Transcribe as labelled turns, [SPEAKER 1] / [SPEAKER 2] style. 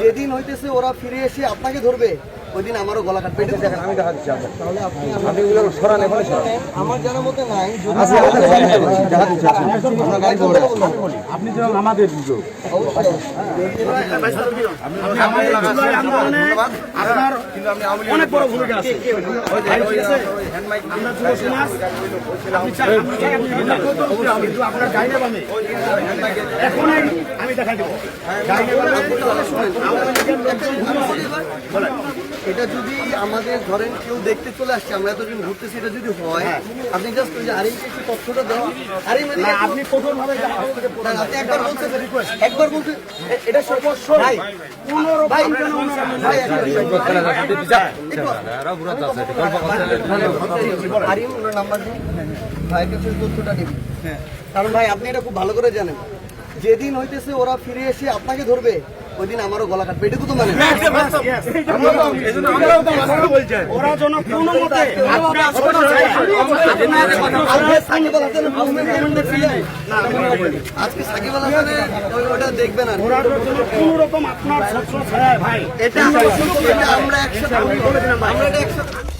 [SPEAKER 1] যেদিন হইতেছে ওরা ফিরে এসে আপনাকে ধরবে। ওই দিন আমারও গলা কাটবে দেখেন আমি দেখা দিচ্ছি তাহলে আপনি আপনি এগুলো সরান এখন সরান আমার মতে নাই যদি দেখা গাড়ি
[SPEAKER 2] আপনি আমাদের
[SPEAKER 3] আপনার অনেক বড় ভূমিকা আছে আমি দেবো
[SPEAKER 1] এটা যদি আমাদের ধরেন কেউ দেখতে চলে আসছে আমরা এতজন ঘুরতেছি এটা যদি হয় আপনি জাস্ট ওই যে আরিমকে একটু তথ্যটা দেওয়া আরিম
[SPEAKER 3] আপনি কঠোরভাবে
[SPEAKER 1] আপনি একবার বলছেন একবার বলতে এটা সর্বস্ব ভাই
[SPEAKER 3] কোনো
[SPEAKER 1] ভাই ভাই আরিম ওনার নাম্বার দিন ভাইয়ের কাছে তথ্যটা নিন কারণ ভাই আপনি এটা খুব ভালো করে জানেন যেদিন হইতেছে ওরা ফিরে এসে আপনাকে ধরবে ওই দিন আমারও গলা কাটবে এটুকু তো মানে
[SPEAKER 3] ওরা যেন কোনো মতে
[SPEAKER 1] আজকে সাকিব আল ওটা দেখবেন আর
[SPEAKER 3] ওরা যেন কোনো রকম আপনার ভাই।
[SPEAKER 1] এটা এটা আমরা একসাথে আমরা এটা একসাথে